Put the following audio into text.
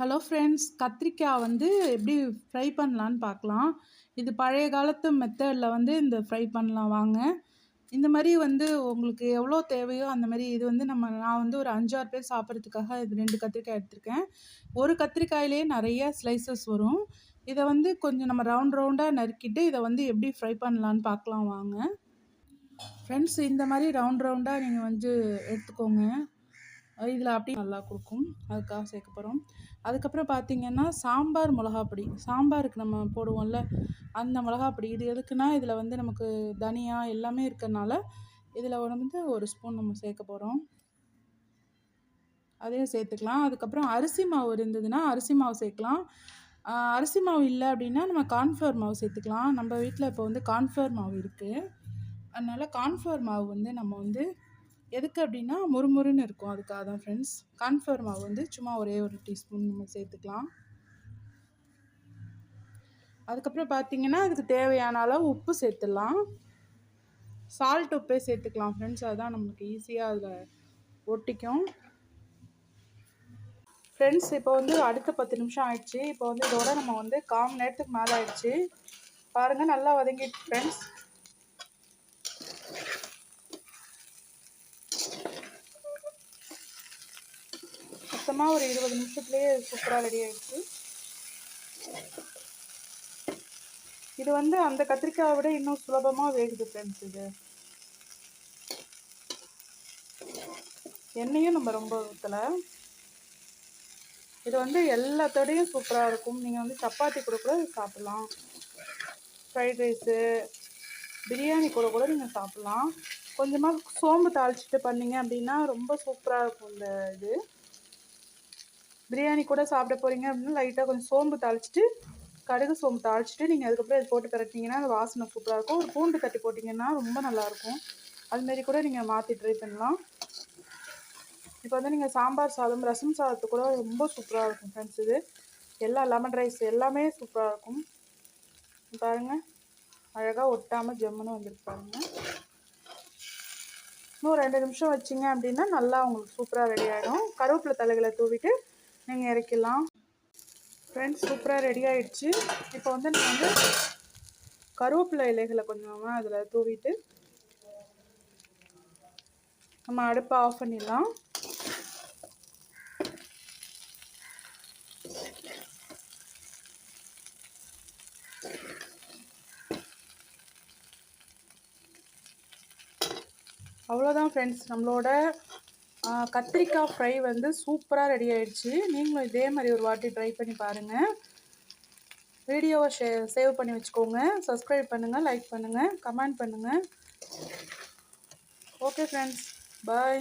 Hello friends கத்திரிக்காய் வந்து எப்படி ஃப்ரை பண்ணலான்னு பார்க்கலாம். இது பழைய காலத்து மெத்தடில் வந்து இந்த ஃப்ரை பண்ணலாம். வாங்க. இந்த மாதிரி வந்து உங்களுக்கு எவ்வளோ தேவையோ அந்த மாதிரி இது வந்து நம்ம நான் வந்து ஒரு அஞ்சாறு பேர் சாப்பிட்றதுக்காக இது ரெண்டு கத்திரிக்காய் எடுத்திருக்கேன். ஒரு கத்திரிக்காயிலே நிறைய ஸ்லைசஸ் வரும். இதை வந்து கொஞ்சம் நம்ம ரவுண்ட் ரவுண்டாக நறுக்கிட்டு இதை வந்து எப்படி ஃப்ரை பண்ணலான்னு பார்க்கலாம். வாங்க. ஃப்ரெண்ட்ஸ் இந்த மாதிரி ரவுண்ட் ரவுண்டாக நீங்கள் வந்து எடுத்துக்கோங்க. இதில் அப்படியே நல்லா கொடுக்கும். அதுக்காக சேர்க்க போகிறோம் அதுக்கப்புறம் பார்த்திங்கன்னா சாம்பார் மிளகாப்பொடி. சாம்பாருக்கு நம்ம போடுவோம்ல அந்த மிளகாப்பொடி. இது எதுக்குன்னா இதில் வந்து நமக்கு தனியா எல்லாமே இருக்கிறனால இதில் வந்து ஒரு ஸ்பூன் நம்ம சேர்க்க போகிறோம் அதையும் சேர்த்துக்கலாம். அதுக்கப்புறம் அரிசி மாவு இருந்ததுன்னா அரிசி மாவு சேர்க்கலாம். அரிசி மாவு இல்லை அப்படின்னா நம்ம கார்ன்ஃப்ளவர் மாவு சேர்த்துக்கலாம். நம்ம வீட்டில் இப்போ வந்து கார்ன்ஃப்ளவர் மாவு இருக்குது அதனால் கார்ன்ஃப்ளவர் மாவு வந்து நம்ம வந்து எதுக்கு அப்படின்னா முறுமுறுன்னு இருக்கும். அதுக்காக தான் ஃப்ரெண்ட்ஸ் கான்ஃப்ளவர் மாவு வந்து சும்மா ஒரே ஒரு டீஸ்பூன் நம்ம சேர்த்துக்கலாம். அதுக்கப்புறம் பார்த்தீங்கன்னா அதுக்கு தேவையான அளவு உப்பு சேர்த்துடலாம். சால்ட் உப்பே சேர்த்துக்கலாம் ஃப்ரெண்ட்ஸ் அதுதான் நம்மளுக்கு ஈஸியாக அதில் ஒட்டிக்கும். ஃப்ரெண்ட்ஸ் இப்போ வந்து அடுத்த பத்து நிமிஷம் ஆயிடுச்சு. இப்போ வந்து இதோட நம்ம வந்து கால் நேரத்துக்கு மேலே ஆயிடுச்சு. பாருங்கள் நல்லா வதங்கிட்டு ஃப்ரெண்ட்ஸ் மொத்தமாக ஒரு இருபது நிமிஷத்துலேயே சூப்பராக ரெடி ஆகிடுச்சு இது வந்து அந்த கத்திரிக்காயை விட இன்னும் சுலபமாக வேகுது ஃப்ரெண்ட்ஸ் இது. எண்ணெயும் நம்ம ரொம்ப ஊற்றலை இது வந்து எல்லாத்தோடையும் சூப்பராக இருக்கும். நீங்கள் வந்து சப்பாத்தி கூட கூட சாப்பிட்லாம். ஃப்ரைட் ரைஸு பிரியாணி கூட கூட நீங்கள் சாப்பிட்லாம். கொஞ்சமாக சோம்பு தாளிச்சிட்டு பண்ணிங்க அப்படின்னா ரொம்ப சூப்பராக இருக்கும் இந்த இது. பிரியாணி கூட சாப்பிட போகிறீங்க அப்படின்னா லைட்டாக கொஞ்சம் சோம்பு தாளிச்சிட்டு கடுகு சோம்பு தாளிச்சிட்டு நீங்கள் அதுக்கப்புறம் இது போட்டு பரட்டிங்கன்னா அது வாசனை சூப்பராக இருக்கும். ஒரு பூண்டு தட்டி போட்டிங்கன்னா ரொம்ப நல்லாயிருக்கும் அதுமாரி கூட நீங்கள் மாற்றி ட்ரை பண்ணலாம். இப்போ வந்து நீங்கள் சாம்பார் சாதம் ரசம் சாதத்து கூட ரொம்ப சூப்பராக இருக்கும் ஃப்ரெண்ட்ஸ் இது. எல்லா லெமன் ரைஸ் எல்லாமே சூப்பராக இருக்கும். பாருங்கள் அழகாக ஒட்டாமல் ஜம்முன்னு வந்துருக்கு பாருங்கள் இன்னும் ரெண்டு நிமிஷம் வச்சிங்க அப்படின்னா நல்லா உங்களுக்கு சூப்பராக ரெடி ஆகிடும் கருவேப்பிலை தலைகளை தூவிட்டு நீங்கள் இறக்கிடலாம். ஃப்ரெண்ட்ஸ் சூப்பராக ரெடி ஆகிடுச்சு இப்போ வந்து நீங்கள் வந்து கருவேப்பிலை இலைகளை கொஞ்சமாக அதில் தூவிட்டு நம்ம அடுப்பை ஆஃப் பண்ணிடலாம். அவ்வளோதான் ஃப்ரெண்ட்ஸ் நம்மளோட கத்திரிக்காய் ஃப்ரை வந்து சூப்பராக ரெடி ஆகிடுச்சு நீங்களும் இதே மாதிரி ஒரு வாட்டி ட்ரை பண்ணி பாருங்கள் வீடியோவை ஷே சேவ் பண்ணி வச்சுக்கோங்க. சப்ஸ்கிரைப் பண்ணுங்கள் லைக் பண்ணுங்கள் கமெண்ட் பண்ணுங்கள் ஓகே ஃப்ரெண்ட்ஸ். பாய்.